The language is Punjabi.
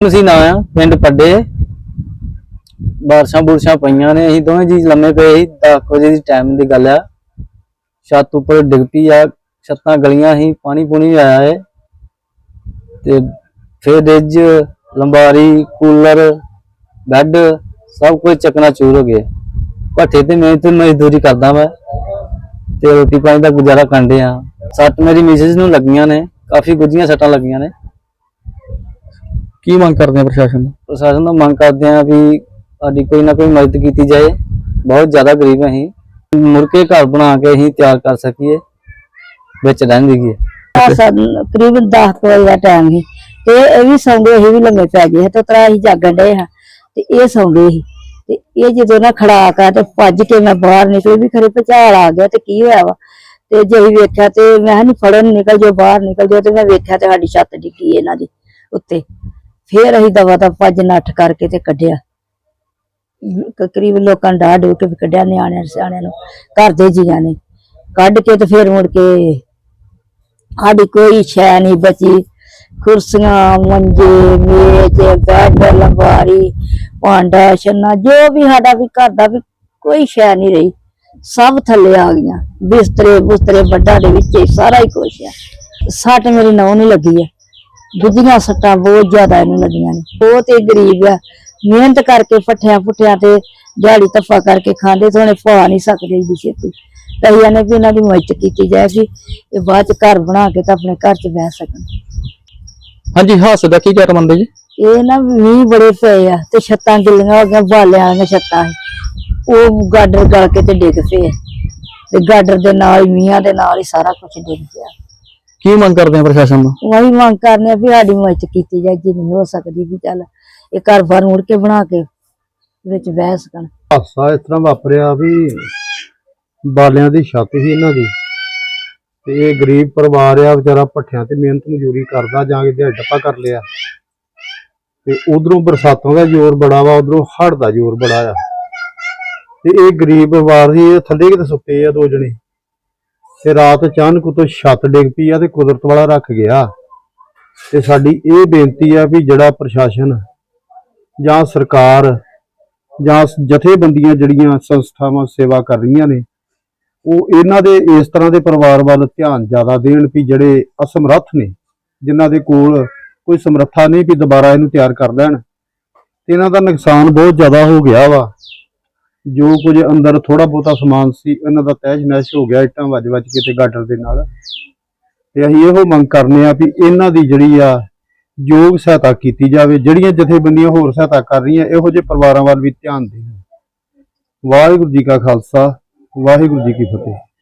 ਮਸੀਂ ਨਾ ਆ ਪਿੰਡ ਪੱਡੇ। ਬਾਰਸ਼ਾਂ ਬੁਰਸ਼ਾਂ ਪਈਆਂ ਨੇ, ਅਸੀਂ ਦੋਵੇਂ ਜੀ ਲੰਮੇ ਪਏ ਸੀ 10 ਵਜੇ ਦੀ ਟਾਈਮ ਦੀ ਗੱਲ ਆ। ਛੱਤ ਉੱਪਰ ਡਿੱਗ ਪਈ ਆ, ਛੱਤਾਂ ਗਲੀਆਂ ਸੀ, ਪਾਣੀ ਪੂਣੀ ਆਇਆ ਹੈ ਤੇ ਫਿਰ ਰਿੱਜ ਲੰਬਾਰੀ ਕੂਲਰ ਬੈੱਡ ਸਭ ਕੁਝ ਚੱਕਣਾ ਚੂਰ ਹੋ ਗਿਆ। ਭੱਠੇ ਤੇ ਮੈਂ ਤੇ ਮਜ਼ਦੂਰੀ ਕਰਦਾ ਵਾ ਤੇ ਰੋਟੀ ਪਾਣੀ ਦਾ ਗੁਜ਼ਾਰਾ ਕਰਦੇ ਆ ਸੱਟ ਮੇਰੀ ਮਿਸਿਸ ਨੂੰ ਲੱਗੀਆਂ ਨੇ, ਕਾਫੀ ਗੁੱਝੀਆਂ ਸੱਟਾਂ ਲੱਗੀਆਂ ਨੇ। ਕੀ ਮੰਗ ਕਰਦੇ ਆ ਪ੍ਰਸ਼ਾਸਨ ਤੋਂ? ਪ੍ਰਸ਼ਾਸਨ ਤੋਂ ਮੰਗ ਕਰਦੇ ਆ ਵੀ ਸਾਡੀ ਕੋਈ ਨਾ ਕੋਈ ਮਦਦ ਕੀਤੀ ਜਾਏ। ਬਹੁਤ ਜ਼ਿਆਦਾ ਗਰੀਬ ਹਾਂ ਅਸੀਂ। ਮੁੜ ਕੇ ਘਰ ਬਣਾ ਕੇ ਅਸੀਂ ਤਿਆਰ ਕਰ ਸਕੀਏ। ਵਿੱਚ ਰਹਿਣ ਦੀਏ ਸਾਨੂੰ ਕਰੀਬਨ 10 ਕੁ ਵਜੇ ਦਾ ਟਾਈਮ ਸੀ। ਤੇ ਇਹ ਵੀ ਸੌਂਦੇ ਅਸੀਂ ਵੀ ਲੰਮੇ ਪੈ ਗਏ ਤੇ ਤਰਾ ਅਸੀਂ ਜਾਗਣ ਡਏ ਹਾਂ। ਤੇ ਇਹ ਸੌਂਦੇ ਸੀ। ਤੇ ਇਹ ਜਦੋਂ ਨਾ ਖੜਾਕ ਆ ਤੇ ਭੱਜ ਕੇ ਮੈਂ ਬਾਹਰ ਨਿਕਲੀ ਵੀ ਖਰੇ ਭਚਾਲ ਆ ਗਿਆ ਤੇ ਕੀ ਹੋਇਆ ਵਾ? ਤੇ ਜੇ ਅਸੀਂ ਵੇਖਿਆ ਤੇ ਮੈਂ ਨਹੀਂ ਫੜਨ ਨਿਕਲ ਜਾਓ ਬਾਹਰ ਨਿਕਲ ਜਾਓ। ਤੇ ਮੈਂ ਵੇਖਿਆ ਤੇ ਸਾਡੀ ਛੱਤ ਡਿੱਗੀ ਇਹਨਾਂ ਦੀ ਉੱਤੇ। ਫੇਰ ਅਸੀਂ ਦਵਾ ਦਾ ਭੱਜ ਨੱਠ ਕਰਕੇ ਤੇ ਕੱਢਿਆ। ਕਰੀਬ ਲੋਕਾਂ ਨੇ ਡਾਹ ਡੋ ਕੇ ਵੀ ਕੱਢਿਆ ਨਿਆਣਿਆਂ, ਸਿਆਣਿਆਂ ਨੂੰ, ਘਰ ਦੇ ਜੀਆਂ ਨੇ। ਕੱਢ ਕੇ ਤੇ ਫੇਰ ਮੁੜ ਕੇ ਸਾਡੀ ਕੋਈ ਸ਼ੈ ਨਹੀਂ ਬਚੀ। ਕੁਰਸੀਆਂ, ਮੰਜੇ, ਮੇਜ਼, ਬੈੱਡ, ਲੰਬਾਰੀ, ਭਾਂਡਾ, ਛੰਨਾ, ਜੋ ਵੀ ਸਾਡਾ ਵੀ ਘਰ ਦਾ ਵੀ ਕੋਈ ਸ਼ੈ ਨਹੀਂ ਰਹੀ। ਸਭ ਥੱਲੇ ਆ ਗਈਆਂ। ਬਿਸਤਰੇ ਬੁਸਤਰੇ ਵੱਡਾ ਦੇ ਵਿੱਚ ਸਾਰਾ ਹੀ ਕੁਛ ਆ। ਸੱਟ ਮੇਰੀ ਨੌ ਨੂੰ ਲੱਗੀ ਹੈ ਗੁੱਝੀਆਂ ਸੱਟਾਂ ਬਹੁਤ ਜ਼ਿਆਦਾ ਇਹਨੂੰ ਲੱਗੀਆਂ ਨੇ। ਬਹੁਤ ਹੀ ਗਰੀਬ ਆ। ਮਿਹਨਤ ਕਰਕੇ ਫੱਟਿਆਂ ਫੁੱਟਿਆਂ ਤੇ ਦਿਹਾੜੀ ਧੱਫਾ ਕਰਕੇ ਖਾਂਦੇ ਤੇ ਹੁਣੇ ਪਾ ਨਹੀਂ ਸਕਦੇ ਜੀ ਛੇਤੀ। ਕਈਆਂ ਨੇ ਵੀ ਇਹਨਾਂ ਦੀ ਮਦਦ ਕੀਤੀ ਜਾਏ ਵੀ ਇਹ ਬਾਅਦ ਚ ਘਰ ਬਣਾ ਕੇ ਤਾਂ ਆਪਣੇ ਘਰ ਚ ਬਹਿ ਸਕਣ। ਹਾਂਜੀ ਹਾਦਸੇ ਦਾ ਕੀ ਕਾਰਨ ਮੰਨਦੇ ਜੀ? ਇਹ ਨਾ ਮੀਂਹ ਬੜੇ ਪਏ ਆ ਤੇ ਛੱਤਾਂ ਗਿੱਲੀਆਂ ਹੋ ਗਈਆਂ ਬਾਲਿਆਂ ਵਾਲੀਆਂ ਛੱਤਾਂ ਉਹ ਗਾਡਰ ਗਲ ਕੇ ਤੇ ਡਿੱਗ ਪਏ ਤੇ ਗਾਡਰ ਦੇ ਨਾਲ ਮੀਂਹਾਂ ਦੇ ਨਾਲ ਹੀ ਸਾਰਾ ਕੁਝ ਡਿੱਗ ਪਿਆ। ਕੀ ਮੰਗ ਕਰਦੇ ਆ ਪ੍ਰਸ਼ਾਸਨ ਤੋਂ? ਉਹੀ ਮੰਗ ਕਰਨੇ ਆ ਵੀ ਸਾਡੀ ਮਦਦ ਕੀਤੀ ਜਾਏ ਜਿੰਨੀ ਹੋ ਸਕਦੀ ਵੀ ਚੱਲ। ਇਹ ਘਰ ਬਾਰ ਮੁੜ ਕੇ ਬਣਾ ਕੇ ਵਿੱਚ ਬਹਿ ਸਕਣ। ਹਾਦਸਾ ਇਸ ਤਰ੍ਹਾਂ ਵਾਪਰਿਆ ਵੀ ਬਾਲਿਆਂ ਦੀ ਛੱਤ ਸੀ ਇਹਨਾਂ ਦੀ। ਤੇ ਇਹ ਗਰੀਬ ਪਰਿਵਾਰ ਆ ਵਿਚਾਰਾ ਭੱਠਿਆਂ ਤੇ ਮਿਹਨਤ ਮਜ਼ਦੂਰੀ ਕਰਦਾ ਜਾਂ ਕੇ ਦਿਹਾੜੀ ਟੱਪਾ ਕਰ ਲਿਆ। ਤੇ ਉਧਰੋਂ ਬਰਸਾਤਾਂ ਦਾ ਜ਼ੋਰ ਬੜਾ ਵਾ ਉਧਰੋਂ ਹੜ੍ਹ ਦਾ ਜ਼ੋਰ ਬੜਾ ਆ। ਤੇ ਇਹ ਗਰੀਬ ਪਰਿਵਾਰ ਸੀ ਇਹ ਥੱਲੇ ਕਿਤੇ ਸੁੱਤੇ ਆ ਦੋ ਜਣੇ। ਤੇ ਰਾਤ ਅਚਾਨਕ ਉਤੋਂ ਛੱਤ ਡਿੱਗ ਪਈ ਆ ਤੇ ਕੁਦਰਤ ਵਾਲਾ ਰੱਖ ਗਿਆ। ਤੇ ਸਾਡੀ ਇਹ ਬੇਨਤੀ ਆ ਵੀ ਜਿਹੜਾ ਪ੍ਰਸ਼ਾਸਨ ਜਾਂ ਸਰਕਾਰ ਜਾਂ ਜਥੇਬੰਦੀਆਂ ਜਿਹੜੀਆਂ ਸੰਸਥਾਵਾਂ ਸੇਵਾ ਕਰ ਰਹੀਆਂ ਨੇ, ਉਹ ਇਹਨਾਂ ਦੇ ਇਸ ਤਰ੍ਹਾਂ ਦੇ ਪਰਿਵਾਰ ਵੱਲ ਧਿਆਨ ਜ਼ਿਆਦਾ ਦੇਣ ਵੀ ਜਿਹੜੇ ਅਸਮਰੱਥ ਨੇ, ਜਿਨ੍ਹਾਂ ਦੇ ਕੋਲ ਕੋਈ ਸਮਰੱਥਾ ਨਹੀਂ ਵੀ ਦੁਬਾਰਾ ਇਹਨੂੰ ਤਿਆਰ ਕਰ ਲੈਣ। ਤੇ ਇਹਨਾਂ ਦਾ ਨੁਕਸਾਨ ਬਹੁਤ ਜ਼ਿਆਦਾ ਹੋ ਗਿਆ ਵਾ। ਜੋ ਕੁਝ ਅੰਦਰ ਥੋੜਾ ਬਹੁਤਾ ਸਮਾਨ ਸੀ, ਇਹਨਾਂ ਦਾ ਤਹਿਸ਼ ਨਹਿਸ਼ ਹੋ ਗਿਆ, ਇੱਟਾਂ ਵੱਜ ਵੱਜ ਕੇ ਤੇ ਗਾਡਰ ਦੇ ਨਾਲ। ਤੇ ਅਸੀਂ ਇਹੋ ਮੰਗ ਕਰਨੇ ਆ ਵੀ ਇਹਨਾਂ ਦੀ ਜਿਹੜੀ ਆ ਯੋਗ ਸਹਾਇਤਾ ਕੀਤੀ ਜਾਵੇ, ਜਿਹੜੀਆਂ ਜਥੇਬੰਦੀਆਂ ਹੋਰ ਸਹਾਇਤਾ ਕਰ ਰਹੀਆਂ, ਇਹੋ ਜਿਹੇ ਪਰਿਵਾਰਾਂ ਵੱਲ ਵੀ ਧਿਆਨ ਦੇਣ। ਵਾਹਿਗੁਰੂ ਜੀ ਕਾ ਖਾਲਸਾ, ਵਾਹਿਗੁਰੂ ਜੀ ਕੀ ਫਤਿਹ।